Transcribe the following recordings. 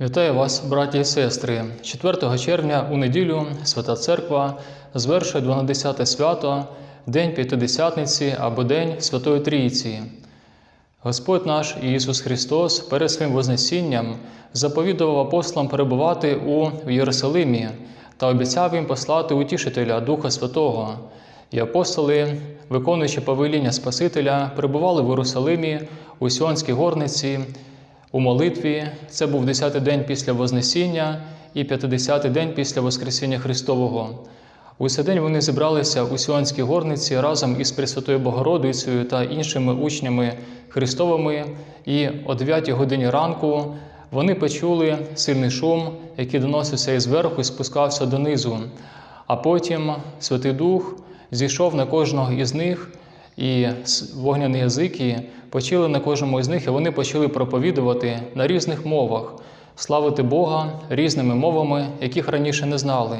Вітаю вас, браті і сестри. 4 червня у неділю Свята Церква звершує 12 свято, День П'ятидесятниці або День Святої Трійці. Господь наш Ісус Христос перед своїм Вознесінням заповідував апостолам перебувати у Єрусалимі та обіцяв їм послати утішителя Духа Святого. І апостоли, виконуючи повеління Спасителя, перебували в Єрусалимі у Сіонській горниці у молитві. Це був 10-й день після Вознесіння і 50-й день після Воскресіння Христового. У цей день вони зібралися у Сіонській горниці разом із Пресвятою Богородицею та іншими учнями Христовими, і о 9 годині ранку вони почули сильний шум, який доносився із верху і спускався донизу. А потім Святий Дух зійшов на кожного із них, і вогняні язики почали на кожному із них, і вони почали проповідувати на різних мовах, славити Бога різними мовами, яких раніше не знали.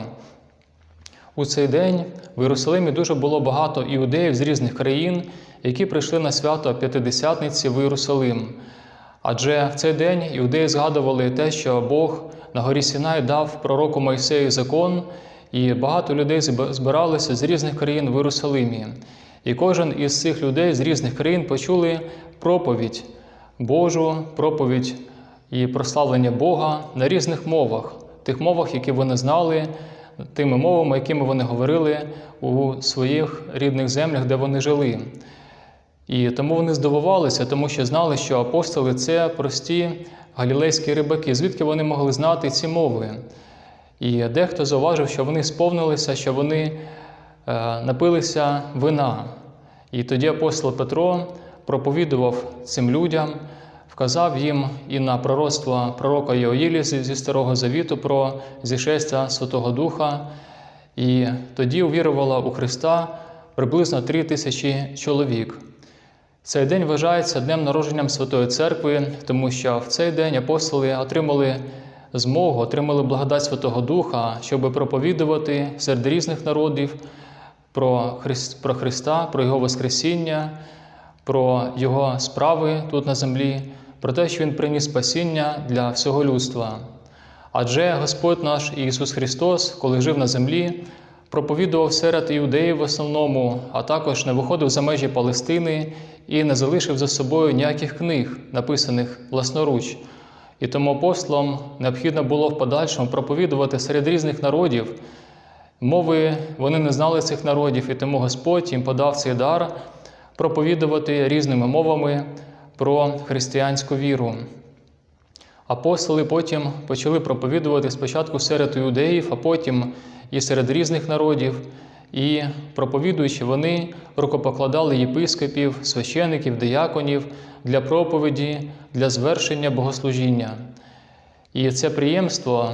У цей день в Єрусалимі дуже було багато іудеїв з різних країн, які прийшли на свято П'ятидесятниці в Єрусалим. Адже в цей день іудеї згадували те, що Бог на горі Сінай дав пророку Мойсею закон, і багато людей збиралися з різних країн в Єрусалимі. І кожен із цих людей з різних країн почули проповідь Божу, проповідь і прославлення Бога на різних мовах, тих мовах, які вони знали, тими мовами, якими вони говорили у своїх рідних землях, де вони жили. І тому вони здивувалися, тому що знали, що апостоли це прості галілейські рибаки, звідки вони могли знати ці мови. І дехто зауважив, що вони сповнилися, що вони напилися вина. І тоді апостол Петро проповідував цим людям, вказав їм і на пророцтво пророка Йоїлі зі Старого Завіту про зішестя Святого Духа. І тоді увірувало у Христа приблизно три тисячі чоловік. Цей день вважається днем народженням Святої Церкви, тому що в цей день апостоли отримали змогу, отримали благодать Святого Духа, щоб проповідувати серед різних народів про про Христа, про Його Воскресіння, про Його справи тут на землі, про те, що Він приніс спасіння для всього людства. Адже Господь наш Ісус Христос, коли жив на землі, проповідував серед іудеїв в основному, а також не виходив за межі Палестини і не залишив за собою ніяких книг, написаних власноруч. І тому апостолам необхідно було в подальшому проповідувати серед різних народів. Мови вони не знали цих народів, і тому Господь їм подав цей дар проповідувати різними мовами про християнську віру. Апостоли потім почали проповідувати спочатку серед іудеїв, а потім і серед різних народів. І проповідуючи, вони рукопокладали єпископів, священиків, дияконів для проповіді, для звершення богослужіння. І це приємство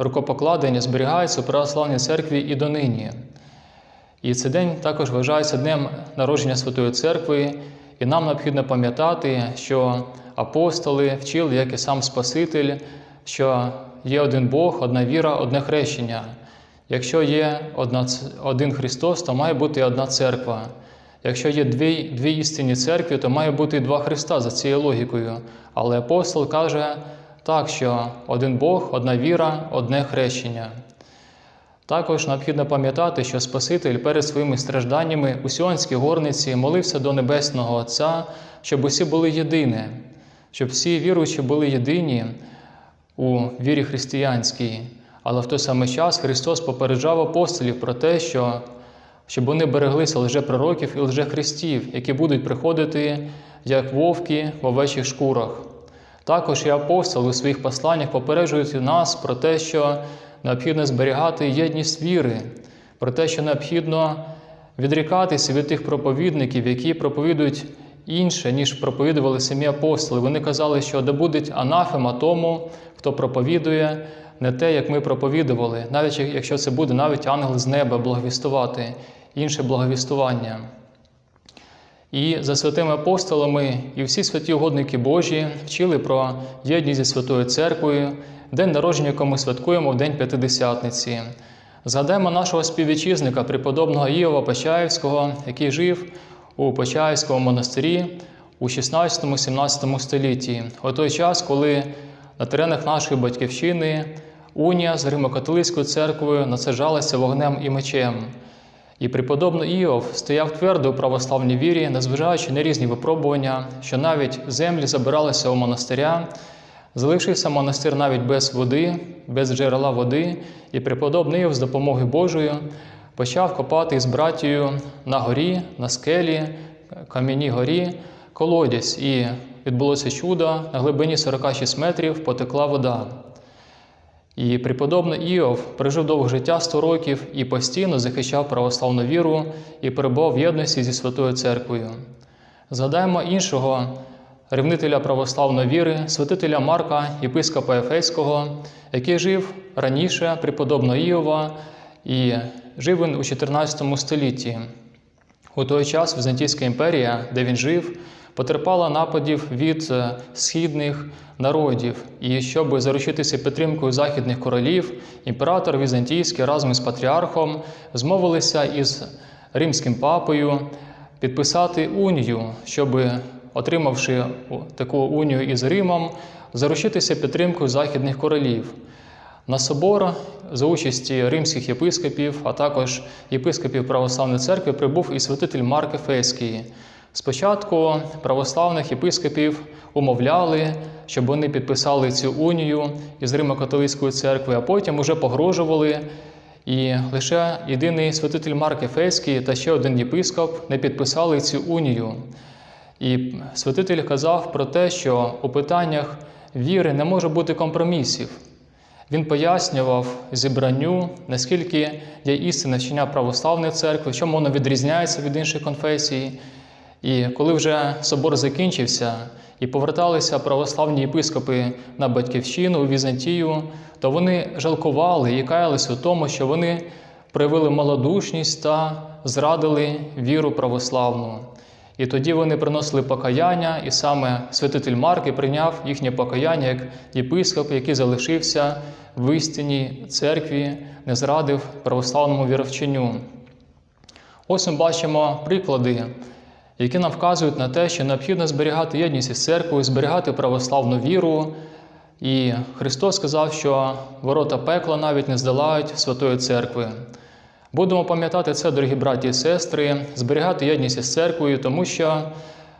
рукопокладення зберігається у православній церкві і донині. І цей день також вважається днем народження Святої Церкви, і нам необхідно пам'ятати, що апостоли вчили, як і сам Спаситель, що є один Бог, одна віра, одне хрещення. Якщо є одна, один Христос, то має бути одна церква. Якщо є дві дві істинні церкви, то має бути два Христа за цією логікою. Але апостол каже так, що один Бог, одна віра, одне хрещення. Також необхідно пам'ятати, що Спаситель перед своїми стражданнями у Сіонській горниці молився до Небесного Отця, щоб усі були єдині, щоб всі віруючі були єдині у вірі християнській. Але в той самий час Христос попереджав апостолів про те, що щоб вони береглися лжепророків і лжехристів, які будуть приходити як вовки в овечих шкурах. Також і апостоли у своїх посланнях попереджують нас про те, що необхідно зберігати єдність віри, про те, що необхідно відрікатися від тих проповідників, які проповідують інше, ніж проповідували самі апостоли. Вони казали, що да буде анафема тому, хто проповідує не те, як ми проповідували, навіть якщо це буде навіть ангел з неба благовістувати, інше благовістування. І за святими апостолами і всі святі угодники Божі вчили про єдність зі Святою Церквою, день народження, якого ми святкуємо в День П'ятидесятниці. Згадаємо нашого співвітчизника, преподобного Іова Почаївського, який жив у Почаївському монастирі у 16-17 столітті, у той час, коли на теренах нашої батьківщини унія з Римо-католицькою церквою насаджалася вогнем і мечем. І преподобний Іов стояв твердо у православній вірі, незважаючи на різні випробування, що навіть землі забиралися у монастиря, залишився монастир навіть без води, без джерела води, і преподобний Іов з допомогою Божою почав копати із братією на горі, на скелі, кам'яній горі, колодязь, і відбулося чудо, на глибині 46 метрів потекла вода. І преподобний Іов прожив довге життя 100 років і постійно захищав православну віру і перебував в єдності зі Святою Церквою. Згадаємо іншого ревнителя православної віри, святителя Марка, єпископа Ефеського, який жив раніше преподобного Іова, і жив він у 14 столітті. У той час Візантійська імперія, де він жив, потерпала нападів від е, східних народів. І щоб заручитися підтримкою західних королів, імператор Візантійський разом із патріархом змовилися із римським папою підписати унію, щоб, отримавши таку унію із Римом, заручитися підтримкою західних королів. На собор за участі римських єпископів, а також єпископів Православної церкви прибув і святитель Марк Ефеський. Спочатку православних єпископів умовляли, щоб вони підписали цю унію із Римо-католицькою церквою, а потім уже погрожували. І лише єдиний святитель Марк Ефеський та ще один єпископ не підписали цю унію. І святитель казав про те, що у питаннях віри не може бути компромісів. Він пояснював зібранню, наскільки є істинне вчення православної церкви, чому воно відрізняється від інших конфесій. І коли вже собор закінчився і поверталися православні єпископи на батьківщину у Візантію, то вони жалкували і каялися у тому, що вони проявили малодушність та зрадили віру православну. І тоді вони приносили покаяння, і саме святитель Марк прийняв їхнє покаяння як єпископ, який залишився в істинній церкві, не зрадив православному віровченню. Ось ми бачимо приклади, які нам вказують на те, що необхідно зберігати єдність із церквою, зберігати православну віру. І Христос сказав, що ворота пекла навіть не здолають Святої Церкви. Будемо пам'ятати це, дорогі браті і сестри, зберігати єдність із церквою, тому що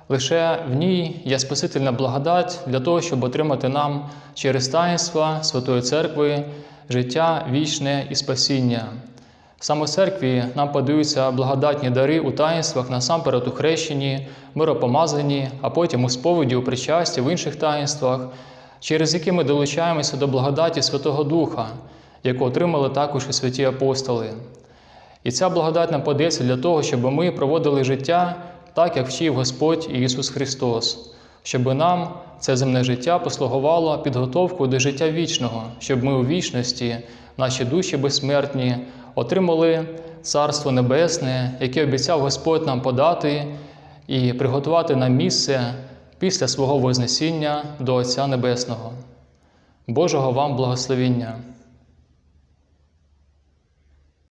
лише в ній є Спасительна благодать для того, щоб отримати нам через таїнства Святої Церкви життя вічне і спасіння. Саме в церкві нам подаються благодатні дари у таїнствах, насамперед у хрещенні, миропомазанні, а потім у сповіді, у причасті, в інших таїнствах, через які ми долучаємося до благодаті Святого Духа, яку отримали також і святі апостоли. І ця благодать нам подається для того, щоб ми проводили життя так, як вчив Господь Ісус Христос, щоб нам це земне життя послугувало підготовкою до життя вічного, щоб ми у вічності, наші душі безсмертні, отримали Царство Небесне, яке обіцяв Господь нам подати і приготувати нам місце після свого Вознесіння до Отця Небесного. Божого вам благословіння!